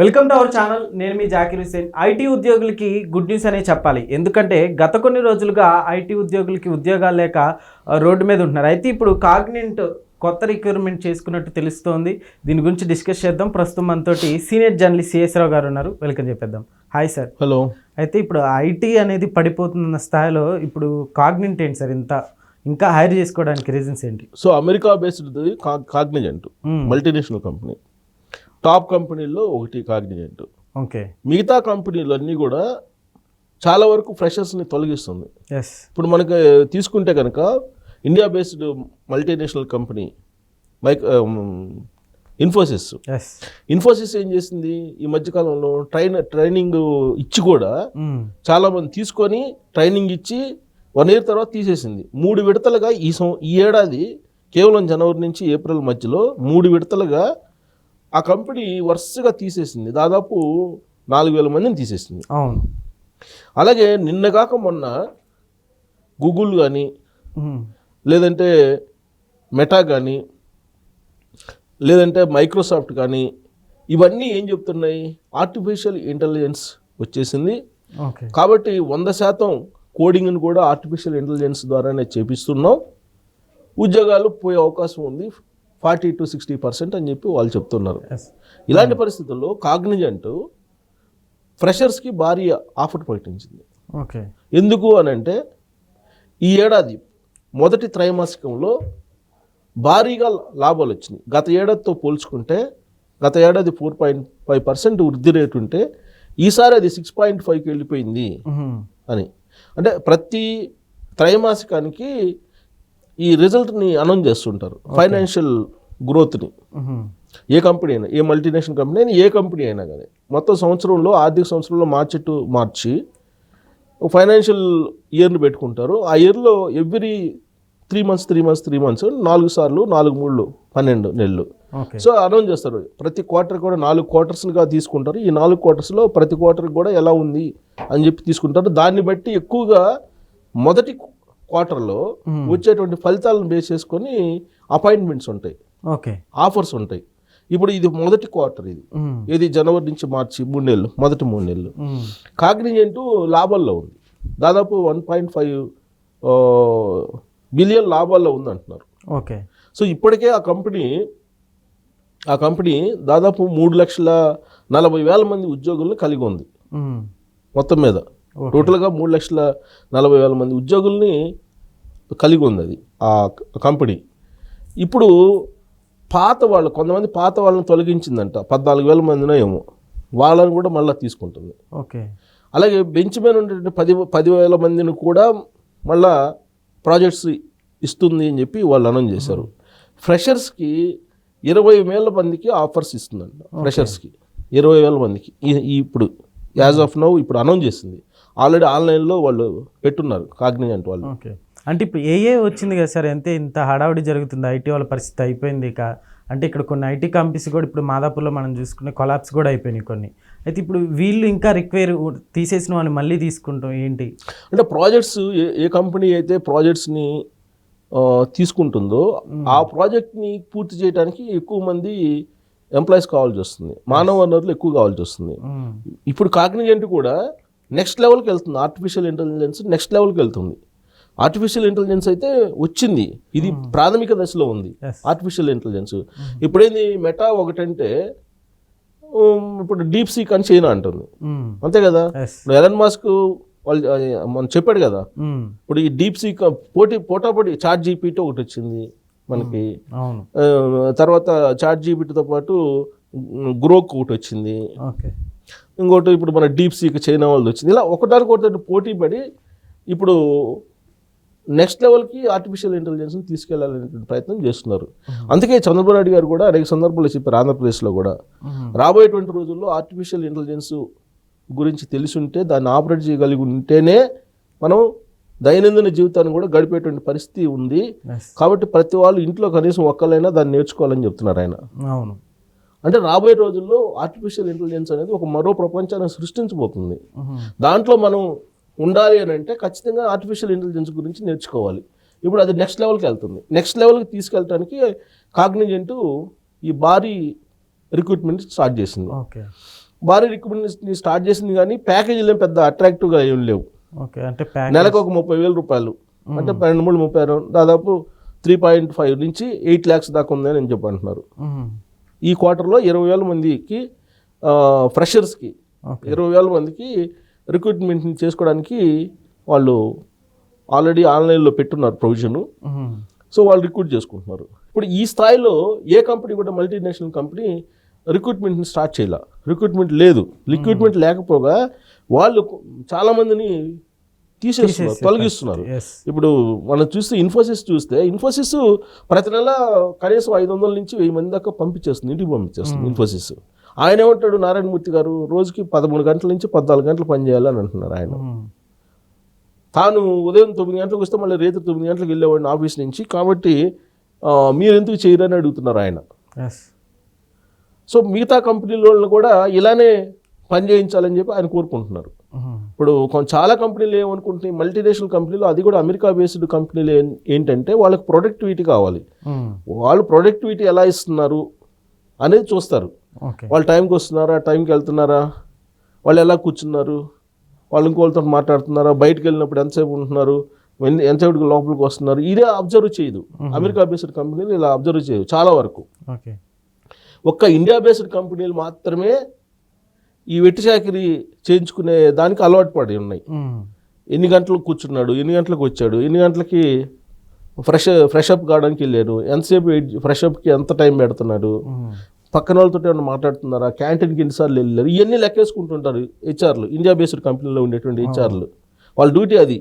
Welcome to our channel. నేను మీ Zakir Hussain IT ఉద్యోగులకి గుడ్ న్యూస్ అనే చెప్పాలి. ఎందుకంటే గత కొన్ని రోజులుగా ఐటీ ఉద్యోగులకి ఉద్యోగాలు లేక రోడ్డు మీద ఉంటున్నారు. అయితే ఇప్పుడు కాగ్నెంట్ కొత్త రిక్రూట్మెంట్ చేసుకున్నట్టు తెలుస్తోంది. దీని గురించి డిస్కస్ చేద్దాం. ప్రస్తుతం మనతోటి సీనియర్ జర్నలిస్ట్ సిఎస్ రావు గారు ఉన్నారు. వెల్కమ్ చెప్పేద్దాం. Hi sir. హలో. అయితే ఇప్పుడు ఐటీ అనేది పడిపోతున్న స్థాయిలో ఇప్పుడు కాగ్నెంట్ ఏంటి సార్? ఇంత ఇంకా హైర్ చేసుకోవడానికి రీజన్స్ ఏంటి? So America based Cognizant. Multinational company. Top కంపెనీల్లో ఒకటి కాగ్నిజెంట్. ఓకే. మిగతా కంపెనీలు అన్నీ కూడా చాలా వరకు ఫ్రెషర్స్ని తొలగిస్తుంది. ఇప్పుడు మనకి తీసుకుంటే కనుక ఇండియా బేస్డ్ మల్టీనేషనల్ కంపెనీ మైక్ ఇన్ఫోసిస్. ఇన్ఫోసిస్ ఏం చేసింది? ఈ మధ్యకాలంలో ట్రైన్ ట్రైనింగ్ ఇచ్చి కూడా చాలా మంది తీసుకొని ట్రైనింగ్ ఇచ్చి వన్ ఇయర్ తర్వాత తీసేసింది. మూడు విడతలుగా ఈ సం ఈ ఏడాది కేవలం జనవరి నుంచి ఏప్రిల్ మధ్యలో మూడు విడతలుగా ఆ కంపెనీ వరుసగా తీసేసింది. దాదాపు నాలుగు వేల మందిని తీసేసింది. అవును. అలాగే నిన్నగాక మొన్న గూగుల్ కానీ. లేదంటే మెటా కానీ లేదంటే మైక్రోసాఫ్ట్ కానీ ఇవన్నీ ఏం చెప్తున్నాయి? ఆర్టిఫిషియల్ ఇంటెలిజెన్స్ వచ్చేసింది. కాబట్టి వంద శాతం కోడింగ్ని కూడా ఆర్టిఫిషియల్ ఇంటెలిజెన్స్ ద్వారానే చేపిస్తున్నాం. ఉద్యోగాలు పోయే అవకాశం ఉంది. ఫార్టీ టు సిక్స్టీ పర్సెంట్ అని చెప్పి వాళ్ళు చెప్తున్నారు. ఇలాంటి పరిస్థితుల్లో కాగ్నిజెంట్ ఫ్రెషర్స్కి భారీ ఆఫర్ ప్రకటించింది. ఓకే. ఎందుకు అని అంటే ఈ ఏడాది మొదటి త్రైమాసికంలో భారీగా లాభాలు వచ్చినాయి. గత ఏడాదితో పోల్చుకుంటే గత ఏడాది ఫోర్ పాయింట్ ఫైవ్ పర్సెంట్ వృద్ధి రేటు ఉంటే ఈసారి అది సిక్స్ పాయింట్ ఫైవ్కి వెళ్ళిపోయింది. అని. అంటే ప్రతి త్రైమాసికానికి ఈ రిజల్ట్ని అనౌన్స్ చేస్తుంటారు. ఫైనాన్షియల్ గ్రోత్ని. ఏ కంపెనీ అయినా ఏ మల్టీనేషనల్ కంపెనీ అయినా ఏ కంపెనీ అయినా కానీ. మొత్తం సంవత్సరంలో ఆర్థిక సంవత్సరంలో మార్చి టు మార్చి ఫైనాన్షియల్ ఇయర్ని పెట్టుకుంటారు. ఆ ఇయర్లో every three months three months three months నాలుగు సార్లు నాలుగు మూడు పన్నెండు నెలలు. సో అనౌన్స్ చేస్తారు. ప్రతి క్వార్టర్ కూడా నాలుగు క్వార్టర్స్గా తీసుకుంటారు. ఈ నాలుగు క్వార్టర్స్లో ప్రతి క్వార్టర్ కూడా ఎలా ఉంది అని చెప్పి తీసుకుంటారు. దాన్ని బట్టి ఎక్కువగా మొదటి క్వార్టర్లో వచ్చేటువంటి ఫలితాలను బేస్ చేసుకొని అపాయింట్మెంట్స్ ఉంటాయి. ఓకే. ఆఫర్స్ ఉంటాయి. ఇప్పుడు ఇది మొదటి క్వార్టర్ ఇది. ఇది జనవరి నుంచి మార్చి మూడు నెలలు మొదటి మూడు నెలలు. కాగ్నిజెంట్ లాభాల్లో ఉంది. దాదాపు వన్ పాయింట్ ఫైవ్ బిలియన్ లాభాల్లో ఉంది అంటున్నారు. ఓకే. సో ఇప్పటికే ఆ కంపెనీ ఆ కంపెనీ దాదాపు మూడు లక్షల నలభై వేల మంది ఉద్యోగులను కలిగి ఉంది. మొత్తం మీద. టోటల్గా మూడు లక్షల నలభై వేల మంది ఉద్యోగుల్ని కలిగి ఉంది అది ఆ కంపెనీ. ఇప్పుడు పాత వాళ్ళు కొంతమంది పాత వాళ్ళని తొలగించిందంట పద్నాలుగు వేల మందినో ఏమో వాళ్ళని కూడా మళ్ళీ తీసుకుంటుంది. ఓకే. అలాగే బెంచ్ మీద ఉండేటువంటి పది పదివేల మందిని కూడా మళ్ళా ప్రాజెక్ట్స్ ఇస్తుంది అని చెప్పి వాళ్ళు అనౌన్స్ చేశారు. ఫ్రెషర్స్కి ఇరవై వేల మందికి ఆఫర్స్ ఇస్తుందంట ఫ్రెషర్స్కి ఇరవై వేల మందికి. ఇప్పుడు యాజ్ ఆఫ్ నౌ ఇప్పుడు అనౌన్స్ చేసింది. ఆల్రెడీ ఆన్లైన్లో వాళ్ళు పెట్టున్నారు కాగ్నిజెంట్ వాళ్ళు. ఓకే. అంటే ఇప్పుడు ఏఏ వచ్చింది కదా సార్? ఎంత ఇంత హడావుడి జరుగుతుంది? ఐటీ వాళ్ళ పరిస్థితి అయిపోయింది ఇక. అంటే ఇక్కడ కొన్ని ఐటీ కంపెనీస్ కూడా ఇప్పుడు మాదాపూర్లో మనం చూసుకునే కొలాప్స్ కూడా అయిపోయినాయి కొన్ని. అయితే ఇప్పుడు వీళ్ళు ఇంకా రిక్వైర్ తీసేసిన వాళ్ళని మళ్ళీ తీసుకుంటాం ఏంటి? అంటే ప్రాజెక్ట్స్ ఏ ఏ కంపెనీ అయితే ప్రాజెక్ట్స్ని తీసుకుంటుందో ఆ ప్రాజెక్ట్ని పూర్తి చేయడానికి ఎక్కువ మంది ఎంప్లాయీస్ కావాల్సి వస్తుంది. మానవ వనరులు ఎక్కువ కావాల్సి వస్తుంది. ఇప్పుడు కాగ్నిజెంట్ కూడా నెక్స్ట్ లెవెల్కి వెళ్తుంది. ఆర్టిఫిషియల్ ఇంటెలిజెన్స్ నెక్స్ట్ లెవెల్కి వెళ్తుంది. ఆర్టిఫిషియల్ ఇంటెలిజెన్స్ అయితే వచ్చింది. ఇది ప్రాథమిక దశలో ఉంది. Artificial intelligence ఇప్పుడేంది? మెటా ఒకటంటే ఇప్పుడు డీప్ సీక్ అని చైనా అంటుంది. మ్మ్. అంతే కదా? ఇప్పుడు ఎలన్ మాస్క్ వాళ్ళు మనం చెప్పాడు కదా. ఇప్పుడు ఈ డీప్ సీక్ పోటీ పోటాపోటీ చాట్ జీపీటీ ఒకటి వచ్చింది మనకి. తర్వాత చాట్ జీపీటీతో పాటు గ్రోక్ ఒకటి వచ్చింది. ఇంకోటి ఇప్పుడు మన డీప్ సీక్ చైనా వాళ్ళది వచ్చింది. ఇలా ఒకటానికి ఒకటి పోటీ పడి ఇప్పుడు నెక్స్ట్ లెవెల్కి ఆర్టిఫిషియల్ ఇంటెలిజెన్స్ని తీసుకెళ్ళాలనేటువంటి ప్రయత్నం చేస్తున్నారు. అందుకే చంద్రబాబు నాయుడు గారు కూడా అనేక సందర్భాల్లో చెప్పారు ఆంధ్రప్రదేశ్లో కూడా. రాబోయేటువంటి రోజుల్లో ఆర్టిఫిషియల్ ఇంటెలిజెన్స్ గురించి తెలిసి ఉంటే దాన్ని ఆపరేట్ చేయగలిగి ఉంటేనే మనం దైనందిన జీవితాన్ని కూడా గడిపేటువంటి పరిస్థితి ఉంది. కాబట్టి ప్రతి వాళ్ళు ఇంట్లో కనీసం ఒక్కళ్ళైనా దాన్ని నేర్చుకోవాలని చెప్తున్నారు ఆయన. అవును. అంటే రాబోయే రోజుల్లో ఆర్టిఫిషియల్ ఇంటెలిజెన్స్ అనేది ఒక మరో ప్రపంచాన్ని సృష్టించబోతుంది. దాంట్లో మనం ఉండాలి అని అంటే ఖచ్చితంగా ఆర్టిఫిషియల్ ఇంటెలిజెన్స్ గురించి నేర్చుకోవాలి. ఇప్పుడు అది నెక్స్ట్ లెవెల్కి వెళ్తుంది. నెక్స్ట్ లెవెల్కి తీసుకెళ్ళటానికి కాగ్నిజెంట్ ఈ భారీ రిక్రూట్మెంట్ స్టార్ట్ చేసింది. ఓకే. భారీ రిక్రూట్మెంట్ని స్టార్ట్ చేసింది కానీ ప్యాకేజీలు ఏం పెద్ద అట్రాక్టివ్గా ఏం లేవు. ఓకే అంటే నెలకు ఒక ముప్పై వేల రూపాయలు. అంటే పన్నెండు మూడు ముప్పై దాదాపు త్రీ పాయింట్ ఫైవ్ నుంచి ఎయిట్ ల్యాక్స్ దాకా ఉందని అని చెప్పి అంటున్నారు మ్మ్. ఈ క్వార్టర్లో ఇరవై వేల మందికి ఫ్రెషర్స్కి ఇరవై వేల మందికి రిక్రూట్మెంట్ చేసుకోవడానికి వాళ్ళు ఆల్రెడీ ఆన్లైన్లో పెట్టున్నారు ప్రొవిజను. సో వాళ్ళు రిక్రూట్ చేసుకుంటున్నారు. ఇప్పుడు ఈ స్థాయిలో ఏ కంపెనీ కూడా మల్టీనేషనల్ కంపెనీ రిక్రూట్మెంట్ని స్టార్ట్ చేయాల. రిక్రూట్మెంట్ లేదు. రిక్రూట్మెంట్ లేకపోగా వాళ్ళు చాలా మందిని తీసేస్తున్నారు తీసేసి తొలగిస్తున్నారు. ఇప్పుడు మనం చూస్తే ఇన్ఫోసిస్ చూస్తే ఇన్ఫోసిస్ ప్రతి నెల కనీసం ఐదు వందల నుంచి వెయ్యి మంది దాకా పంపించేస్తుంది ఇంటికి పంపించేస్తుంది ఇన్ఫోసిస్ ఆయన ఏమంటాడు నారాయణమూర్తి గారు రోజుకి పదమూడు గంటల నుంచి పద్నాలుగు గంటలు పని చేయాలని అంటున్నారు ఆయన మ్మ్. తాను ఉదయం తొమ్మిది గంటలకు వస్తే మళ్ళీ రేపు తొమ్మిది గంటలకు వెళ్ళేవాడిని ఆఫీస్ నుంచి కాబట్టి మీరు ఎందుకు చేయరని అడుగుతున్నారు ఆయన. సో మిగతా కంపెనీల కూడా ఇలానే పని చేయించాలని చెప్పి ఆయన కోరుకుంటున్నారు. ఇప్పుడు చాలా కంపెనీలు ఏమనుకుంటున్నాయి మల్టీనేషనల్ కంపెనీలు అది కూడా అమెరికా బేస్డ్ కంపెనీలు ఏంటంటే వాళ్ళకి ప్రొడక్టివిటీ కావాలి. వాళ్ళు ప్రొడక్టివిటీ ఎలా ఇస్తున్నారు అనేది చూస్తారు. వాళ్ళు టైంకి వస్తున్నారా టైంకి వెళ్తున్నారా వాళ్ళు ఎలా కూర్చున్నారు వాళ్ళు ఇంకోళ్ళతో మాట్లాడుతున్నారా బయటకు వెళ్ళినప్పుడు ఎంతసేపు ఉంటున్నారు ఎంతసేపు లోపలికి వస్తున్నారు ఇదే అబ్జర్వ్ చేయదు. అమెరికా బేస్డ్ కంపెనీలు ఇలా అబ్జర్వ్ చేయదు చాలా వరకు. ఒక్క ఇండియా బేస్డ్ కంపెనీలు మాత్రమే ఈ వెట్టి చాకిరి చేయించుకునే దానికి అలవాటు పడి ఉన్నాయి. ఎన్ని గంటలకు కూర్చున్నాడు ఎన్ని గంటలకు వచ్చాడు ఎన్ని గంటలకి ఫ్రెష్ ఫ్రెష్ అప్ కావడానికి వెళ్ళాడు ఎంతసేపు ఫ్రెష్ అప్కి ఎంత టైం పెడుతున్నాడు. పక్కన వాళ్ళతో ఏమైనా మాట్లాడుతున్నారా క్యాంటీన్కి ఎన్నిసార్లు వెళ్ళారు ఇవన్నీ లెక్కేసుకుంటుంటారు హెచ్ఆర్లు ఇండియా బేస్డ్ కంపెనీలో ఉండేటువంటి హెచ్ఆర్లు వాళ్ళ డ్యూటీ అది.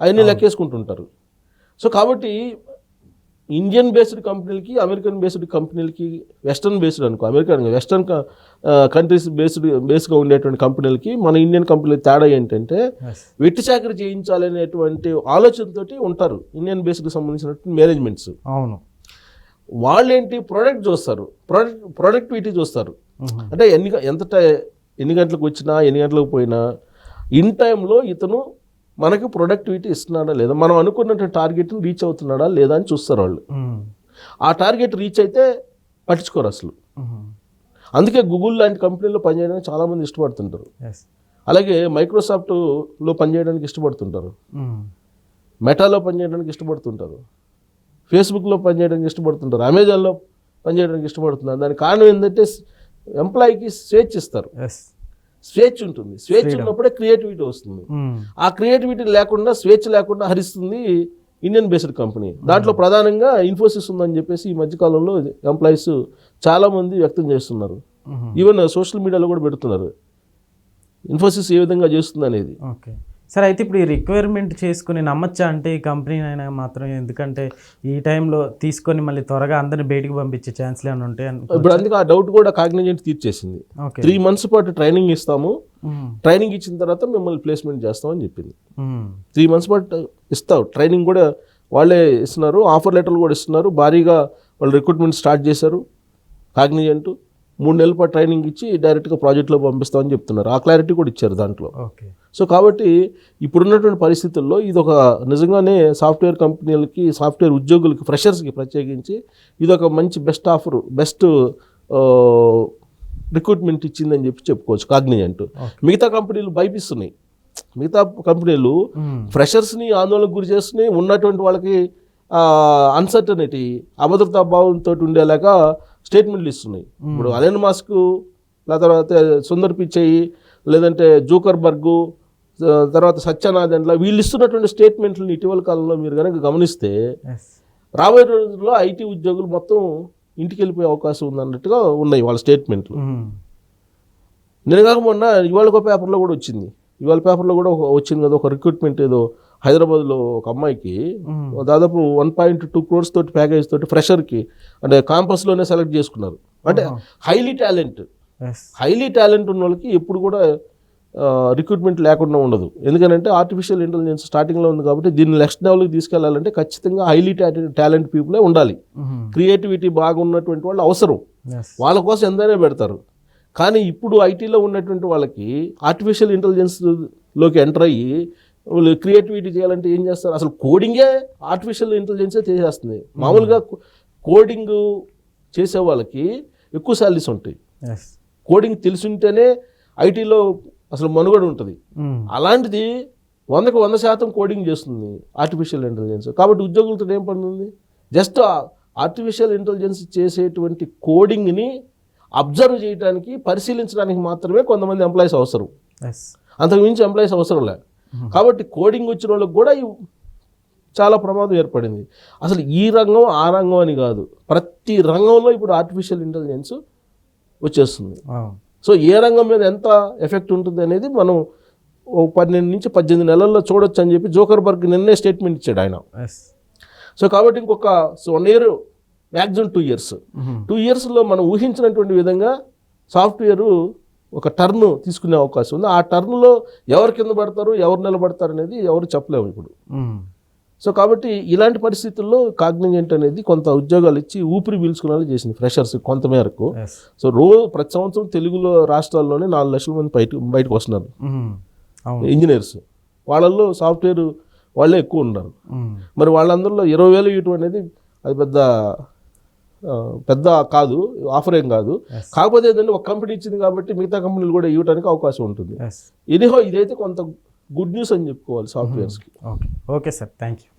అవన్నీ లెక్కేసుకుంటుంటారు సో కాబట్టి ఇండియన్ బేస్డ్ కంపెనీలకి అమెరికన్ బేస్డ్ కంపెనీలకి వెస్టర్న్ బేస్డ్ అనుకో అమెరికన్ వెస్టర్న్ కంట్రీస్ బేస్డ్ బేస్గా ఉండేటువంటి కంపెనీలకి మన ఇండియన్ కంపెనీల తేడా ఏంటంటే. వెట్టి చాకరీ చేయించాలనేటువంటి ఆలోచనతోటి ఉంటారు ఇండియన్ బేస్డ్కి సంబంధించినటువంటి మేనేజ్మెంట్స్ అవును. వాళ్ళేంటి? ప్రొడక్ట్ చూస్తారు. ప్రొడక్ట్ ప్రొడక్టివిటీ చూస్తారు. అంటే ఎన్ని ఎంత టై- ఎన్ని గంటలకు వచ్చినా ఎన్ని గంటలకు పోయినా ఇన్ టైంలో ఇతను మనకి ప్రొడక్టివిటీ ఇస్తున్నాడా లేదా మనం అనుకున్నటువంటి టార్గెట్ని రీచ్ అవుతున్నాడా లేదా అని చూస్తారు వాళ్ళు. ఆ టార్గెట్ రీచ్ అయితే పట్టించుకోరు అసలు. అందుకే గూగుల్ లాంటి కంపెనీలో పనిచేయడానికి చాలామంది ఇష్టపడుతుంటారు. అలాగే మైక్రోసాఫ్ట్లో పనిచేయడానికి ఇష్టపడుతుంటారు. మెటాలో పనిచేయడానికి ఇష్టపడుతుంటారు ఫేస్బుక్లో పనిచేయడానికి ఇష్టపడుతుంటారు అమెజాన్లో పనిచేయడానికి ఇష్టపడుతున్నారు దానికి కారణం ఏంటంటే ఎంప్లాయీకి స్వేచ్ఛ ఇస్తారు. స్వేచ్ఛ ఉంటుంది. స్వేచ్ఛ ఉన్నప్పుడే క్రియేటివిటీ వస్తుంది. మ్మ్. ఆ క్రియేటివిటీ లేకుండా స్వేచ్ఛ లేకుండా హరిస్తుంది ఇండియన్ బేస్డ్ కంపెనీ దాంట్లో ప్రధానంగా ఇన్ఫోసిస్ ఉందని చెప్పేసి ఈ మధ్యకాలంలో ఎంప్లాయీస్ చాలా మంది వ్యక్తం చేస్తున్నారు. ఈవెన్ సోషల్ మీడియాలో కూడా పెడుతున్నారు. ఇన్ఫోసిస్ ఏ విధంగా చేస్తుంది అనేది ఓకే సరే అయితే ఇప్పుడు ఈ రిక్వైర్మెంట్ చేసుకుని నమ్మచ్చా? అంటే ఈ కంపెనీ అయినా మాత్రం ఎందుకంటే ఈ టైంలో తీసుకొని మళ్ళీ త్వరగా అందరిని బయటికి పంపించే ఛాన్స్లు ఏమైనా ఉంటాయి ఇప్పుడు అందుకే ఆ డౌట్ కూడా కాగ్నిజెంట్ తీర్చేసింది. త్రీ మంత్స్ పాటు ట్రైనింగ్ ఇస్తాము. ట్రైనింగ్ ఇచ్చిన తర్వాత మిమ్మల్ని ప్లేస్మెంట్ చేస్తామని చెప్పింది. త్రీ మంత్స్ పాటు ఇస్తావు. ట్రైనింగ్ కూడా వాళ్ళే ఇస్తున్నారు. ఆఫర్ లెటర్లు కూడా ఇస్తున్నారు. భారీగా వాళ్ళు రిక్రూట్మెంట్ స్టార్ట్ చేశారు. కాగ్నిజెంట్ మూడు నెలల పాటు ట్రైనింగ్ ఇచ్చి డైరెక్ట్గా ప్రాజెక్ట్లో పంపిస్తామని చెప్తున్నారు. ఆ క్లారిటీ కూడా ఇచ్చారు దాంట్లో. ఓకే. సో కాబట్టి ఇప్పుడున్నటువంటి పరిస్థితుల్లో ఇది ఒక నిజంగానే సాఫ్ట్వేర్ కంపెనీలకి సాఫ్ట్వేర్ ఉద్యోగులకి ఫ్రెషర్స్కి ప్రత్యేకించి ఇది ఒక మంచి బెస్ట్ ఆఫర్ బెస్ట్ రిక్రూట్మెంట్ ఇచ్చిందని చెప్పి చెప్పుకోవచ్చు కాగ్నిజెంట్. మిగతా కంపెనీలు భయపిస్తున్నాయి. మిగతా కంపెనీలు. ఫ్రెషర్స్ని ఆందోళనకు గురి చేస్తున్నాయి. ఉన్నటువంటి వాళ్ళకి అన్సర్టనిటీ అభద్రతా భావంతో ఉండేలాగా స్టేట్మెంట్లు ఇస్తున్నాయి. ఇప్పుడు అలెన్ మాస్క్ లేదా తర్వాత సుందర్ పిచ్చై లేదంటే జూకర్ బర్గు తర్వాత సత్యనాథన్ల వీళ్ళు ఇస్తున్నటువంటి స్టేట్మెంట్లను ఇటీవల కాలంలో మీరు కనుక గమనిస్తే. రాబోయే రోజుల్లో ఐటీ ఉద్యోగులు మొత్తం ఇంటికి వెళ్ళిపోయే అవకాశం ఉందన్నట్టుగా ఉన్నాయి వాళ్ళ స్టేట్మెంట్లు మ్మ్. నేను కాక మొన్న ఇవాళ ఒక పేపర్లో కూడా వచ్చింది ఇవాళ పేపర్లో కూడా ఒక- వచ్చింది కదా ఒక రిక్రూట్మెంట్ ఏదో హైదరాబాద్లో ఒక అమ్మాయికి మ్మ్. దాదాపు వన్ పాయింట్ టూ క్రోర్స్ తోటి ప్యాకేజ్ తోటి ఫ్రెషర్కి అంటే కాంపస్లోనే సెలెక్ట్ చేసుకున్నారు అంటే హైలీ టాలెంట్. హైలీ టాలెంట్ ఉన్న వాళ్ళకి ఎప్పుడు కూడా రిక్రూట్మెంట్ లేకుండా ఉండదు. ఎందుకంటే ఆర్టిఫిషియల్ ఇంటెలిజెన్స్ స్టార్టింగ్లో ఉంది కాబట్టి దీన్ని నెక్స్ట్ లెవెల్కి తీసుకెళ్ళాలంటే ఖచ్చితంగా హైలీ టాలెంట్ పీపులే ఉండాలి. క్రియేటివిటీ బాగా ఉన్నటువంటి వాళ్ళు అవసరం. వాళ్ళ కోసం ఎంతైనా పెడతారు. కానీ ఇప్పుడు ఐటీలో ఉన్నటువంటి వాళ్ళకి ఆర్టిఫిషియల్ ఇంటెలిజెన్స్లోకి ఎంటర్ అయ్యి వాళ్ళు క్రియేటివిటీ చేయాలంటే ఏం చేస్తారు? అసలు కోడింగే ఆర్టిఫిషియల్ ఇంటెలిజెన్సే చేసేస్తుంది. మామూలుగా కోడింగ్ చేసే వాళ్ళకి ఎక్కువ శాలరీస్ ఉంటాయి. కోడింగ్ తెలిసుంటేనే ఐటీలో అసలు మనుగడ ఉంటుంది. అలాంటిది వందకు వంద శాతం కోడింగ్ చేస్తుంది ఆర్టిఫిషియల్ ఇంటెలిజెన్స్ కాబట్టి ఉద్యోగులతో ఏం పని ఉంది జస్ట్ ఆర్టిఫిషియల్ ఇంటెలిజెన్స్ చేసేటువంటి కోడింగ్ని అబ్జర్వ్ చేయడానికి పరిశీలించడానికి మాత్రమే కొంతమంది ఎంప్లాయీస్ అవసరం. ఎస్ అంతకు మించి ఎంప్లాయీస్ అవసరం లే. కాబట్టి కోడింగ్ వచ్చిన వాళ్ళకి కూడా చాలా ప్రమాదం ఏర్పడింది. అసలు ఈ రంగం ఆ రంగం అని కాదు. ప్రతి రంగంలో ఇప్పుడు ఆర్టిఫిషియల్ ఇంటెలిజెన్స్ వచ్చేస్తుంది. సో ఏ రంగం మీద ఎంత ఎఫెక్ట్ ఉంటుంది అనేది మనం ఓ పన్నెండు నుంచి పద్దెనిమిది నెలల్లో చూడొచ్చు అని చెప్పి జోకర్ బర్గ్ నిన్నే స్టేట్మెంట్ ఇచ్చాడు ఆయన. సో కాబట్టి ఇంకొక one year maximum two years. Two ఇయర్స్లో మనం ఊహించినటువంటి విధంగా సాఫ్ట్వేర్ ఒక టర్న్ తీసుకునే అవకాశం ఉంది. ఆ టర్న్లో ఎవరు కింద పడతారు ఎవరు నిలబడతారు అనేది ఎవరు చెప్పలేము ఇప్పుడు. సో కాబట్టి ఇలాంటి పరిస్థితుల్లో కాగ్నిజెంట్ అనేది కొంత ఉద్యోగాలు ఇచ్చి ఊపిరి పీల్చుకునేలా చేసింది ఫ్రెషర్స్ కొంత మేరకు. ఎస్ సో రోజు ప్రతి సంవత్సరం తెలుగులో రాష్ట్రాల్లోనే నాలుగు లక్షల మంది బయట బయటకు వస్తున్నారు. ఇంజనీర్స్. వాళ్ళల్లో సాఫ్ట్వేర్ వాళ్ళే ఎక్కువ ఉన్నారు. మరి వాళ్ళందరిలో ఇరవై వేలు ఇవ్వటం అనేది అది పెద్ద పెద్ద కాదు ఆఫర్ ఏం కాదు. కాకపోతే ఏంటంటే ఒక కంపెనీ ఇచ్చింది కాబట్టి మిగతా కంపెనీలు కూడా ఇవ్వడానికి అవకాశం ఉంటుంది. ఇదిహో ఇదైతే కొంత గుడ్ న్యూస్ అని చెప్పుకోవాలి సాఫ్ట్వేర్స్కి. Okay. Okay sir. Thank you